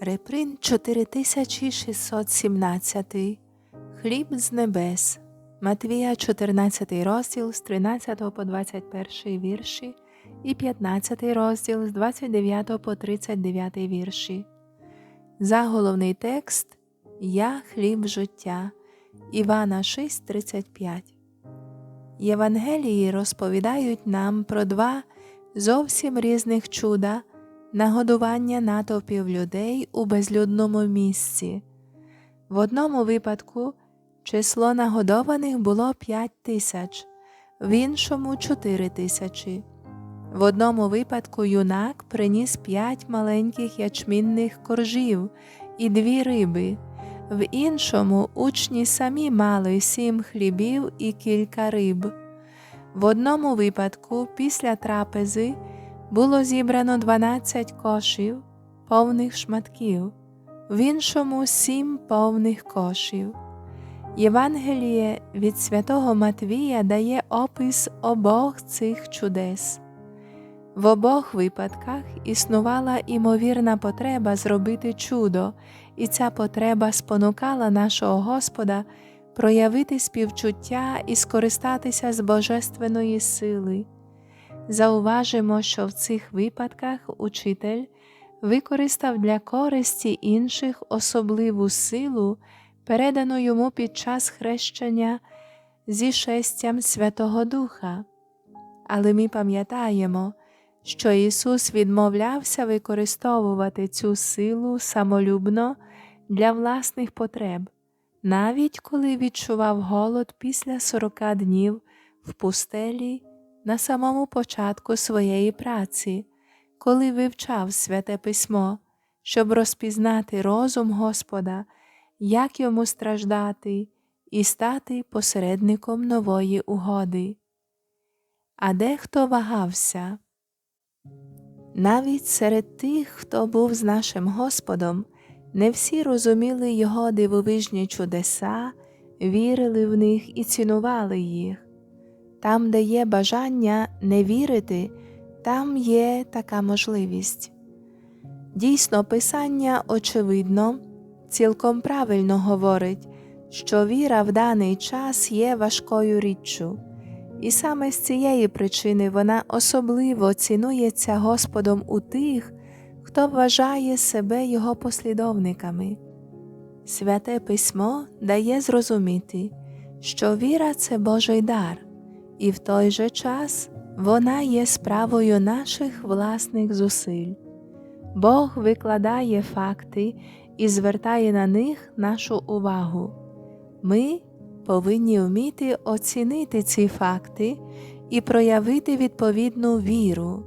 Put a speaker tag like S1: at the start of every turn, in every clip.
S1: Реприн 4617 Хліб з небес. Матвія 14 розділ з 13 по 21 вірші і 15 розділ з 29 по 39 вірші. Заголовний текст Я хліб життя Івана 6:35 Євангелії розповідають нам про два зовсім різних чуда нагодування натовпів людей у безлюдному місці. В одному випадку число нагодованих було 5 тисяч, в іншому 4 тисячі. В одному випадку юнак приніс п'ять маленьких ячмінних коржів і дві риби, в іншому учні самі мали сім хлібів і кілька риб. В одному випадку, після трапези, було зібрано 12 кошів, повних шматків, в іншому сім повних кошів. Євангеліє від святого Матвія дає опис обох цих чудес. В обох випадках існувала імовірна потреба зробити чудо, і ця потреба спонукала нашого Господа проявити співчуття і скористатися з божественної сили. Зауважимо, що в цих випадках учитель використав для користі інших особливу силу, передану йому під час хрещення зі шестям Святого Духа. Але ми пам'ятаємо, що Ісус відмовлявся використовувати цю силу самолюбно для власних потреб, навіть коли відчував голод після сорока днів в пустелі на самому початку своєї праці, коли вивчав святе письмо, щоб розпізнати розум Господа, як йому страждати і стати посередником нової угоди. А дехто вагався. Навіть серед тих, хто був з нашим Господом, не всі розуміли Його дивовижні чудеса, вірили в них і цінували їх. Там, де є бажання не вірити, там є така можливість. Дійсно, Писання, очевидно, цілком правильно говорить, що віра в даний час є важкою річчю, і саме з цієї причини вона особливо цінується Господом у тих, хто вважає себе Його послідовниками. Святе письмо дає зрозуміти, що віра це Божий дар і в той же час вона є справою наших власних зусиль. Бог викладає факти і звертає на них нашу увагу. Ми повинні вміти оцінити ці факти і проявити відповідну віру.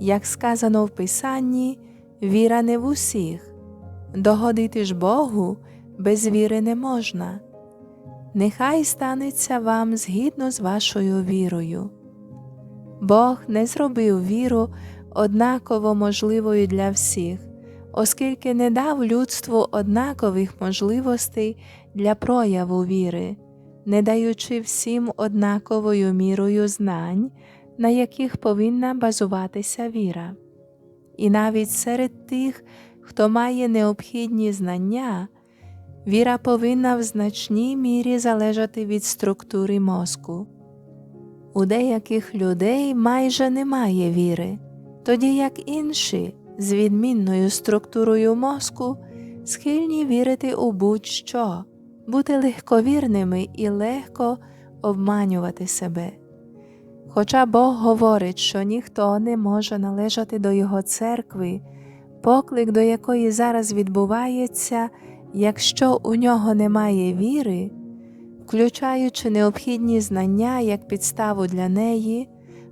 S1: Як сказано в Писанні, віра не в усіх. Догодити ж Богу без віри не можна нехай станеться вам згідно з вашою вірою. Бог не зробив віру однаково можливою для всіх, оскільки не дав людству однакових можливостей для прояву віри, не даючи всім однаковою мірою знань, на яких повинна базуватися віра. І навіть серед тих, хто має необхідні знання, Віра повинна в значній мірі залежати від структури мозку. У деяких людей майже немає віри, тоді як інші з відмінною структурою мозку схильні вірити у будь-що, бути легковірними і легко обманювати себе. Хоча Бог говорить, що ніхто не може належати до Його церкви, поклик до якої зараз відбувається якщо у нього немає віри, включаючи необхідні знання як підставу для неї,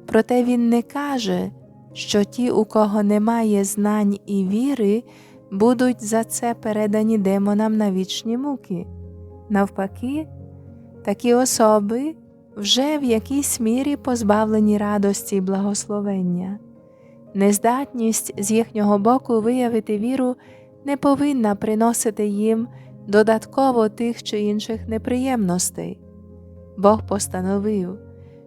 S1: проте він не каже, що ті, у кого немає знань і віри, будуть за це передані демонам на вічні муки. Навпаки, такі особи вже в якійсь мірі позбавлені радості і благословення. Нездатність з їхнього боку виявити віру не повинна приносити їм додатково тих чи інших неприємностей. Бог постановив,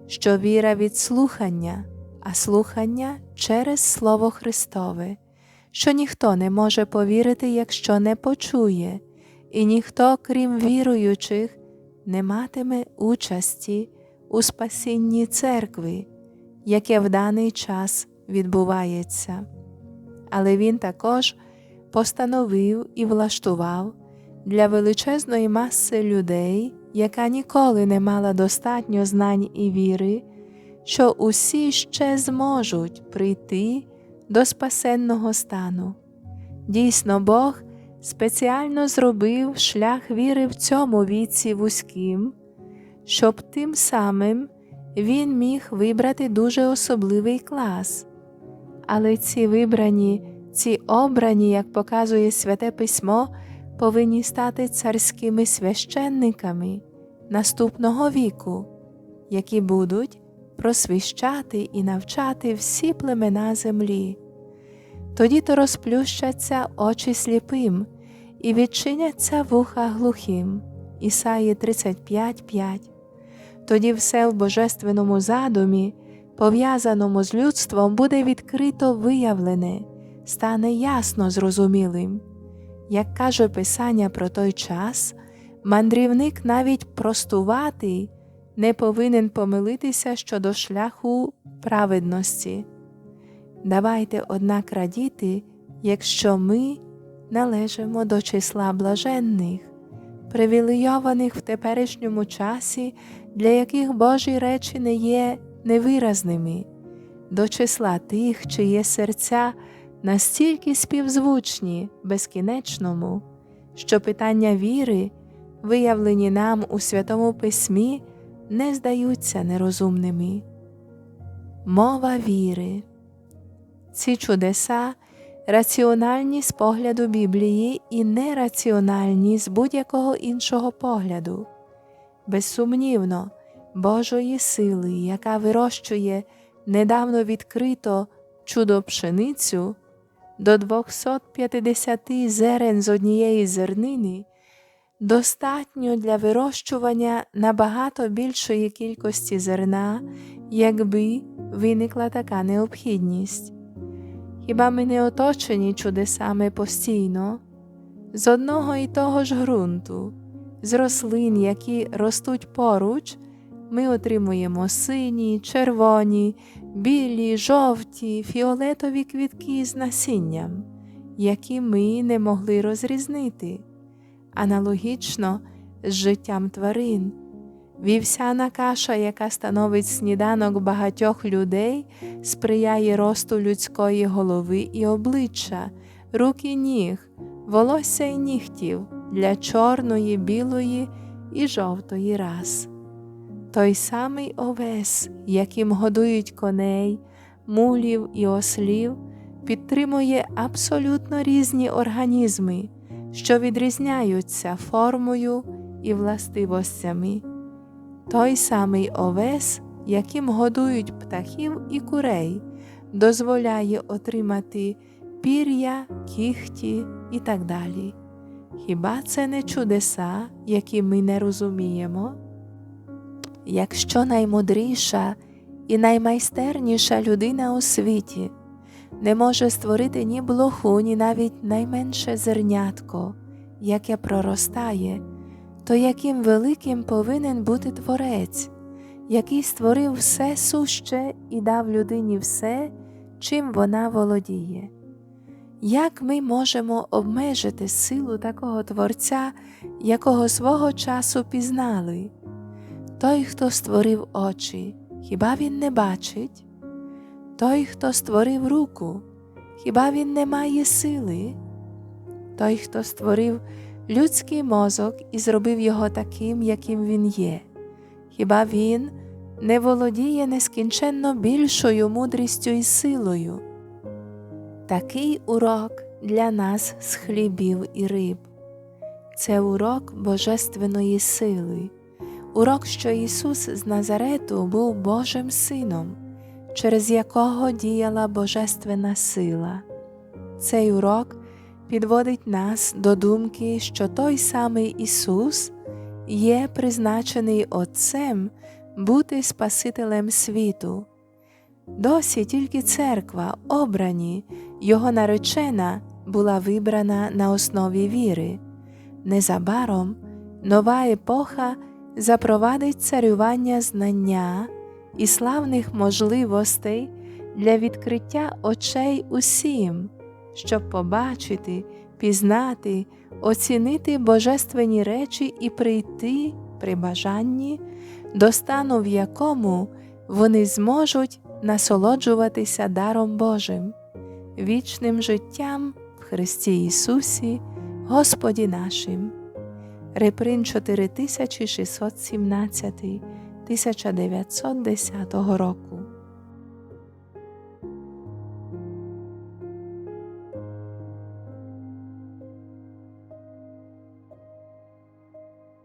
S1: що віра від слухання, а слухання через Слово Христове, що ніхто не може повірити, якщо не почує, і ніхто, крім віруючих, не матиме участі у спасінні церкви, яке в даний час відбувається. Але він також постановив і влаштував для величезної маси людей, яка ніколи не мала достатньо знань і віри, що усі ще зможуть прийти до спасенного стану. Дійсно, Бог спеціально зробив шлях віри в цьому віці вузьким, щоб тим самим він міг вибрати дуже особливий клас. Але ці вибрані, ці обрані, як показує Святе Письмо, повинні стати царськими священниками наступного віку, які будуть просвіщати і навчати всі племена землі. Тоді то розплющаться очі сліпим і відчиняться вуха глухим. Ісаї 35.5. Тоді все в божественному задумі, пов'язаному з людством, буде відкрито виявлене, стане ясно зрозумілим. Як каже Писання про той час, мандрівник навіть простуватий не повинен помилитися щодо шляху праведності. Давайте, однак, радіти, якщо ми належимо до числа блаженних, привілейованих в теперішньому часі, для яких Божі речі не є невиразними, до числа тих, чиє серця настільки співзвучні безкінечному, що питання віри, виявлені нам у Святому Письмі, не здаються нерозумними. Мова віри. Ці чудеса раціональні з погляду Біблії і нераціональні з будь-якого іншого погляду. Безсумнівно, Божої сили, яка вирощує недавно відкрито чудо пшеницю до 250 зерен з однієї зернини, достатньо для вирощування набагато більшої кількості зерна, якби виникла така необхідність. Хіба ми не оточені чудесами постійно, з одного і того ж ґрунту, з рослин, які ростуть поруч, ми отримуємо сині, червоні, білі, жовті, фіолетові квітки з насінням, які ми не могли розрізнити. Аналогічно з життям тварин. Вівсяна каша, яка становить сніданок багатьох людей, сприяє росту людської голови і обличчя, рук і ніг, волосся і нігтів для чорної, білої і жовтої рас. Той самий овес, яким годують коней, мулів і ослів, підтримує абсолютно різні організми, що відрізняються формою і властивостями той самий овес, яким годують птахів і курей, дозволяє отримати пір'я, кіхті і так далі. Хіба це не чудеса, які ми не розуміємо? Якщо наймудріша і наймайстерніша людина у світі не може створити ні блоху, ні навіть найменше зернятко, яке проростає, то яким великим повинен бути Творець, який створив все суще і дав людині все, чим вона володіє. Як ми можемо обмежити силу такого Творця, якого свого часу пізнали? Той, хто створив очі, хіба він не бачить? Той, хто створив руку, хіба він не має сили? Той, хто створив людський мозок і зробив його таким, яким він є. Хіба він не володіє нескінченно більшою мудрістю і силою? Такий урок для нас з хлібів і риб. Це урок Божественної сили, урок, що Ісус з Назарету був Божим Сином, через якого діяла Божественна сила. Цей урок підводить нас до думки, що той самий Ісус є призначений Отцем бути Спасителем світу. Досі тільки церква, обрані, його наречена була вибрана на основі віри. Незабаром нова епоха запровадить царювання знання і славних можливостей для відкриття очей усім, щоб побачити, пізнати, оцінити божественні речі і прийти при бажанні до стану, в якому вони зможуть насолоджуватися даром Божим, вічним життям в Христі Ісусі, Господі нашим. Реприн 4617 1910 року.